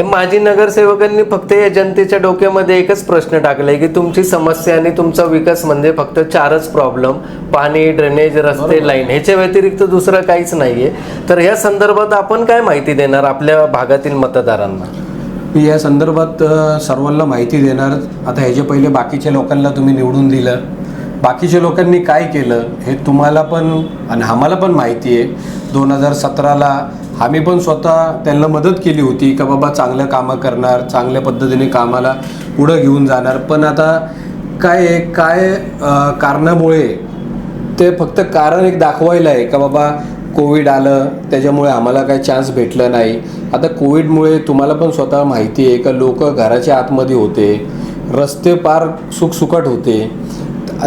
हे माजी नगरसेवकांनी फक्त या जनतेच्या डोक्यामध्ये एकच प्रश्न टाकलाय की तुमची समस्या आणि तुमचा विकास म्हणजे फक्त चारच प्रॉब्लेम पाणी ड्रेनेज रस्ते लाईन ह्याच्या व्यतिरिक्त दुसरं काहीच नाहीये. तर या संदर्भात आपण काय माहिती देणार आपल्या भागातील मतदारांना? मी या संदर्भात सर्वांना माहिती देणार. आता ह्याच्या पहिले बाकीच्या लोकांना तुम्ही निवडून दिलं. बाकीच्या लोकांनी काय केलं हे तुम्हाला पण आणि आम्हाला पण माहिती आहे. दोन हजार सतराला आम्ही पण स्वतः त्यांना मदत केली होती का बाबा चांगलं कामं करणार चांगल्या पद्धतीने कामाला पुढं घेऊन जाणार. पण आता काय काय कारणामुळे ते फक्त कारण एक दाखवायला आहे का बाबा कोविड आलं त्याच्यामुळे आम्हाला काही चान्स भेटला नाही. आता कोविडमुळे तुम्हाला पण स्वतः माहिती आहे का लोक घराच्या आतमध्ये होते रस्ते पार सुखसुकट होते.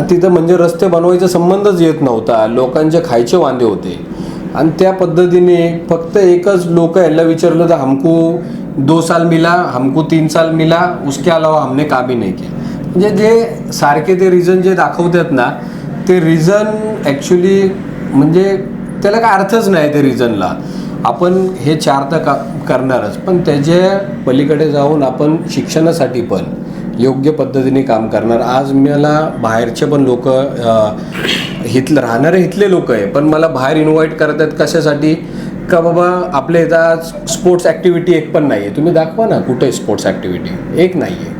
तिथं म्हणजे रस्ते बनवायचा संबंधच येत नव्हता. लोकांचे खायचे वांदे होते. आणि त्या पद्धतीने फक्त एकच लोक याला विचारलं तर हमको दो साल मिला हमको तीन साल मिला उसके अलावा हमने काम ही नहीं म्हणजे जे सारखे ते रिझन जे दाखवतात ना ते रिझन ॲक्च्युली म्हणजे त्याला काय अर्थच नाही ते रिझनला आपण हे चार तर का करणारच पण त्याच्या पलीकडे जाऊन आपण शिक्षणासाठी पण योग्य पद्धतीने काम करणार. आज मला बाहेरचे पण लोक इथलं राहणारे इथले लोक आहे. पण मला बाहेर इन्व्हाइट आहेत कशासाठी? का बाबा आपल्या इथं आज स्पोर्ट्स ॲक्टिव्हिटी एक पण नाही आहे तुम्ही दाखवा ना कुठे स्पोर्ट्स ॲक्टिव्हिटी एक नाही आहे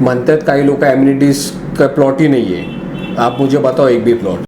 म्हणतात काही लोक ॲम्युनिटीज का प्लॉट ही नहीं आप मुझे बताओ एक बी प्लॉट